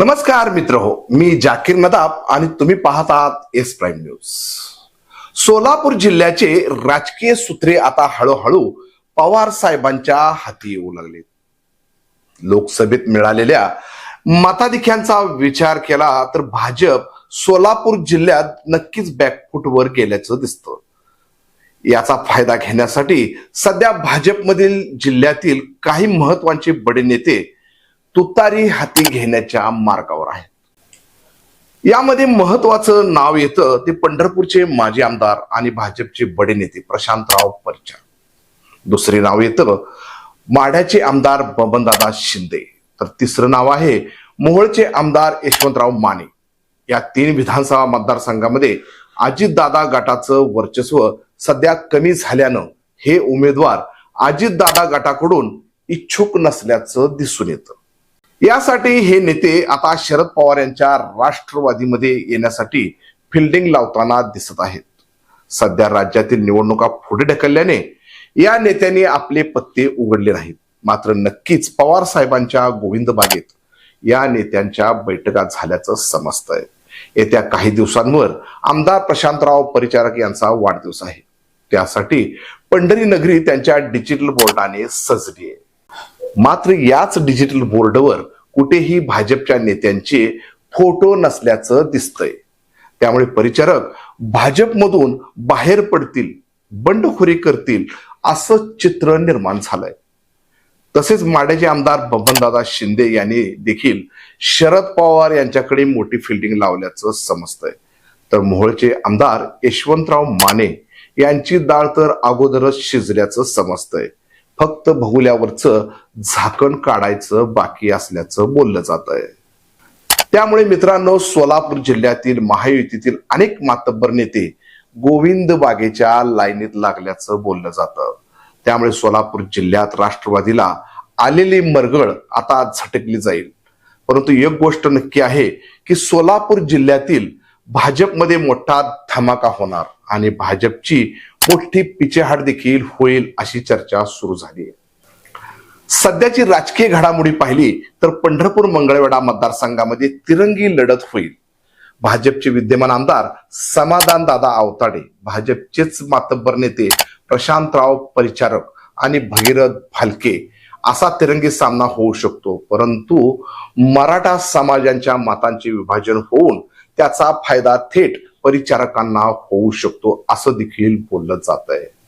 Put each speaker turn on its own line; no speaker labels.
नमस्कार मित्र हो मी जाकीर नदाब आणि तुम्ही पाहत आहात एस प्राईम न्यूज. सोलापूर जिल्ह्याचे राजकीय सूत्रे आता हळूहळू पवार साहेबांच्या हाती येऊ लागले लोकसभेत मिळालेल्या मताधिक्यांचा विचार केला तर भाजप सोलापूर जिल्ह्यात नक्कीच बॅकफुटवर गेल्याचं दिसतं. याचा फायदा घेण्यासाठी सध्या भाजपमधील जिल्ह्यातील काही महत्त्वाचे बडे नेते तुतारी हाती घेण्याच्या मार्गावर आहेत यामध्ये महत्वाचं नाव येतं ते पंढरपूरचे माजी आमदार आणि भाजपचे बडे नेते प्रशांतराव परिचार दुसरे नाव येतं माढ्याचे आमदार बबनदादा शिंदे. तर तिसरं नाव आहे मोहोळचे आमदार यशवंतराव माने. या तीन विधानसभा मतदारसंघामध्ये अजितदादा गटाचं वर्चस्व सध्या कमी झाल्यानं हे उमेदवार अजितदादा गटाकडून इच्छुक नसल्याचं दिसून येतं. यासाठी हे नेते आता शरद पवार यांच्या राष्ट्रवादीमध्ये येण्यासाठी फिल्डिंग लावताना दिसत आहेत. सध्या राज्यातील निवडणुका पुढे ढकलल्याने या नेत्यांनी आपले पत्ते उघडले नाहीत. मात्र नक्कीच पवार साहेबांच्या गोविंद बागेत या नेत्यांच्या बैठका झाल्याचं समजतंय. येत्या काही दिवसांवर आमदार प्रशांतराव परिचारक यांचा वाढदिवस आहे. त्यासाठी पंढरी नगरी त्यांच्या डिजिटल बोर्डाने सजली आहे. मात्र याच डिजिटल बोर्डवर कुठेही भाजपच्या नेत्यांचे फोटो नसल्याचं दिसतंय. त्यामुळे परिचारक भाजपमधून बाहेर पडतील बंडखोरी करतील असं चित्र निर्माण झालंय. तसेच माड्याचे आमदार बबनदादा शिंदे यांनी देखील शरद पवार यांच्याकडे मोठी फिल्डिंग लावल्याचं समजतंय. तर मोहोळचे आमदार यशवंतराव माने यांची डाळ तर अगोदरच शिजल्याचं समजतंय. फक्त भगुल्यावरचं झाकण काढायचं बाकी असल्याचं बोललं जात आहे त्यामुळे मित्रांनो सोलापूर जिल्ह्यातील महायुतीतील अनेक मातब्बर नेते गोविंद बागेच्या लाईनीत लागल्याचं बोललं जातं. त्यामुळे सोलापूर जिल्ह्यात राष्ट्रवादीला आलेली मरगळ आता झटकली जाईल. परंतु एक गोष्ट नक्की आहे की सोलापूर जिल्ह्यातील भाजपमध्ये मोठा धमाका होणार आणि भाजपची मोठी पिछेहाट देखील होईल अशी चर्चा सुरू झाली आहे. सध्याची राजकीय घडामोडी पाहिली तर पंढरपूर मंगळवेढा मतदारसंघामध्ये तिरंगी लढत होईल. भाजपचे विद्यमान आमदार समाधान दादा आवताडे भाजपचेच मातब्बर नेते प्रशांतराव परिचारक आणि भगीरथ भालके असा तिरंगी सामना होऊ शकतो. परंतु मराठा समाजांच्या मतांचे विभाजन होऊन त्याचा फायदा थेट परिचारकांना होऊ शकतो असं देखील बोललं जात आहे